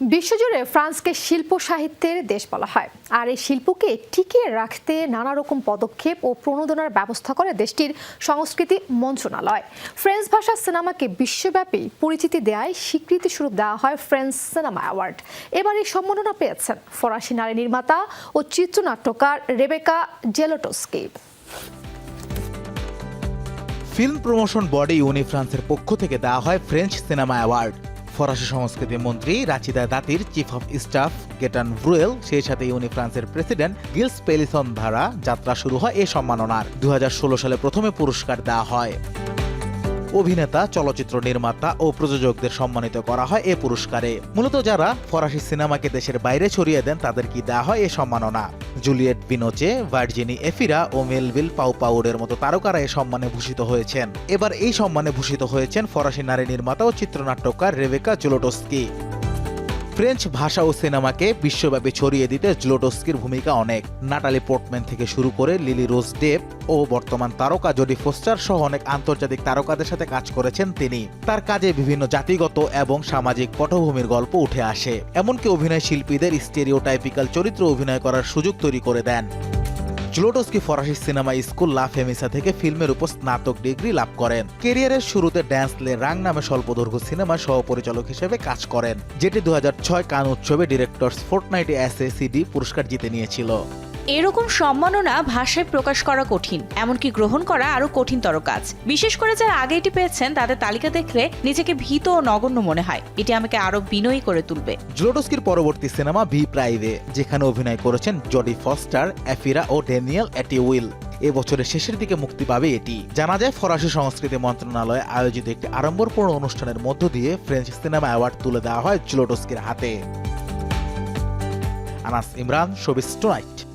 বিশ্বজুড়ে ফ্রান্সকে শিল্প সাহিত্যের দেশ বলা হয়। আর এই শিল্পকে টিকিয়ে রাখতে নানা রকম পদক্ষেপ ও প্রণোদনার ব্যবস্থা করে দেশটির সংস্কৃতি মন্ত্রণালয়। ফ্রেঞ্চ ভাষা সিনেমাকে বিশ্বব্যাপী পরিচিতি দেওয়ায় স্বীকৃতি স্বরূপ দেওয়া হয় ফ্রেঞ্চ সিনেমা অ্যাওয়ার্ড। এবার এই সম্মাননা পেয়েছেন ফরাসি নারী নির্মাতা ও চিত্রনাট্যকার Rebecca Zlotowski. Film promotion body Uni ফ্রান্সের পক্ষ থেকে দেওয়া হয় ফ্রেঞ্চ সিনেমা অ্যাওয়ার্ড। ফরাসি সংস্কৃতি মন্ত্রী Rachida Dati chief of staff Gaetan Bruel, সেই সাথে ইউনি ফ্রান্সের প্রেসিডেন্ট গিলস পেলিসন ধারা যাত্রা শুরু হয় এই সম্মাননার। দু হাজার ষোলো সালে প্রথমে পুরস্কার দেওয়া হয়। অভিনেতা, চলচ্চিত্র নির্মাতা ও প্রযোজকদের সম্মানিত করা হয় এ পুরস্কারে। মূলত যারা ফরাসি সিনেমাকে দেশের বাইরে ছড়িয়ে দেন তাদেরকে দেওয়া হয় এ সম্মাননা? জুলিয়েট বিনোচে, ভার্জিনি এফিরা ও মেলভিল পাউপাউডের মতো তারকারা এ সম্মানে ভূষিত হয়েছেন। এবার এই সম্মানে ভূষিত হয়েছেন ফরাসি নারী নির্মাতা ও চিত্রনাট্যকার রেবেকা জুলোটোস্কি। ফ্রেঞ্চ ভাষা ও সিনেমাকে বিশ্বব্যাপী ছড়িয়ে দিতে জ্লোডস্কির ভূমিকা অনেক। নাটালি পোর্টম্যান থেকে শুরু করে লিলি রোজ ডেপ ও বর্তমান তারকা জডি ফোস্টার সহ অনেক আন্তর্জাতিক তারকাদের সাথে কাজ করেছেন তিনি। তার কাজে বিভিন্ন জাতিগত এবং সামাজিক পটভূমির গল্প উঠে আসে। এমনকি অভিনয় শিল্পীদের স্টেরিওটাইপিক্যাল চরিত্র অভিনয় করার সুযোগ তৈরি করে দেন। জুলোটোস্কি ফরাসি সিনেমা স্কুল লা ফেমিসা থেকে ফিল্মের উপর স্নাতক ডিগ্রি লাভ করেন। কেরিয়ারের শুরুতে ড্যান্স লে রাং নামে স্বল্পদৈর্ঘ্য সিনেমা সহপরিচালক হিসেবে কাজ করেন, যেটি দু হাজার ছয় কান উৎসবে ডিরেক্টর্স ফোর্টনাইটে সিডি পুরস্কার জিতে নিয়েছিল। এরকম সম্মাননা ভাষায় প্রকাশ করা কঠিন, এমনকি গ্রহণ করা আরও কঠিনতর কাজ। বিশেষ করে যারা আগে এটি পেয়েছেন, তাদের তালিকা দেখলে নিজেকে ভীত ও নগণ্য মনে হয়। এটি আমাকে আরও বিনয়ী করে তুলবে। জুলোটোস্কির পরবর্তী সিনেমা ভি প্রাইভে, যেখানে অভিনয় করেছেন জডি ফস্টার এফিরা ও ড্যানিয়েল অ্যাটিউইল। এ বছরের শেষের দিকে মুক্তি পাবে এটি। জানা যায়, ফরাসি সংস্কৃতি মন্ত্রণালয়ে আয়োজিত একটি আড়ম্বরপূর্ণ অনুষ্ঠানের মধ্য দিয়ে ফ্রেঞ্চ সিনেমা অ্যাওয়ার্ড তুলে দেওয়া হয় জুলোটোস্কির হাতে। Anas Imran, Showbiz Tonight.